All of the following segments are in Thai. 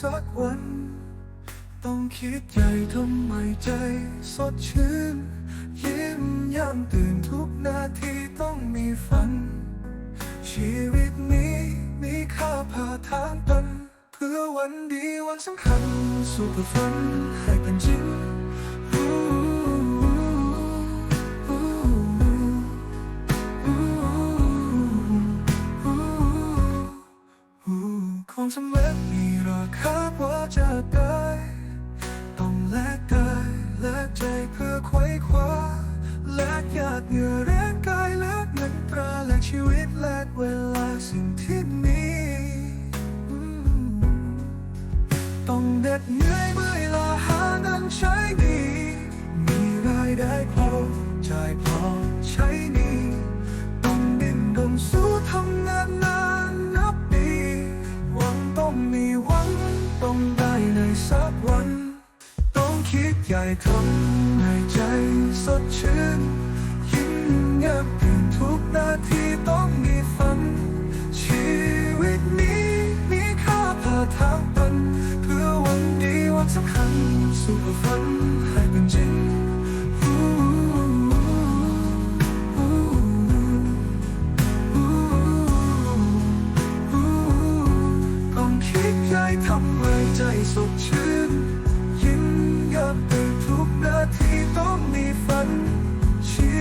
สักวัน ต้องคิดใหญ่ทำไมใจสดชื่น ยิ้มยามตื่นทุกนาทีต้องมีฝัน ชีวิตนี้มีค่าผ่าทางตัน เพื่อวันดีวันสำคัญ สู่เพื่อฝันให้เป็นจริงอู้อู้อู้อู้อู้ของสำเร็จ มีราคากว่าจะได้ต้องแลกกายแลกใจเพื่อไขว้คว้าแลกหยาดเหงื่อแลกกายแลกเงินตราแลกชีวิตแลกเวลาสิ่งที่มีต้องเด็ดเหนื่อยเมื่อยลาหาเงินใช้หนีมีรายได้พอจ่ายพอใช้ห ต้องได้ในสักวัน ต้องคิดใหญ่ทำให้ใจสดชื่นยิ้มเงียบตื่นทุกนาทีต้องมีฝัน ชีวิตนี้มีค่าผ่าทางตัน เพื่อวันดีวันสำคัญสุขฝันน คิดใหญ่ทำให้ใจสดชื่น ยิ้มยับตื่นทุกนาทีต้องมีฝัน ชี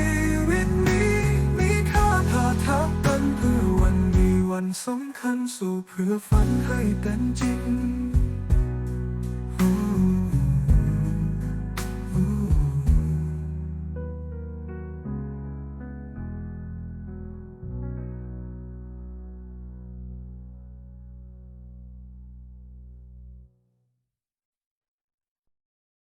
วิตนี้มีค่าผ่าทักตันเพื่อวันดีวันสำคัญสู่เพื่อฝันให้เต็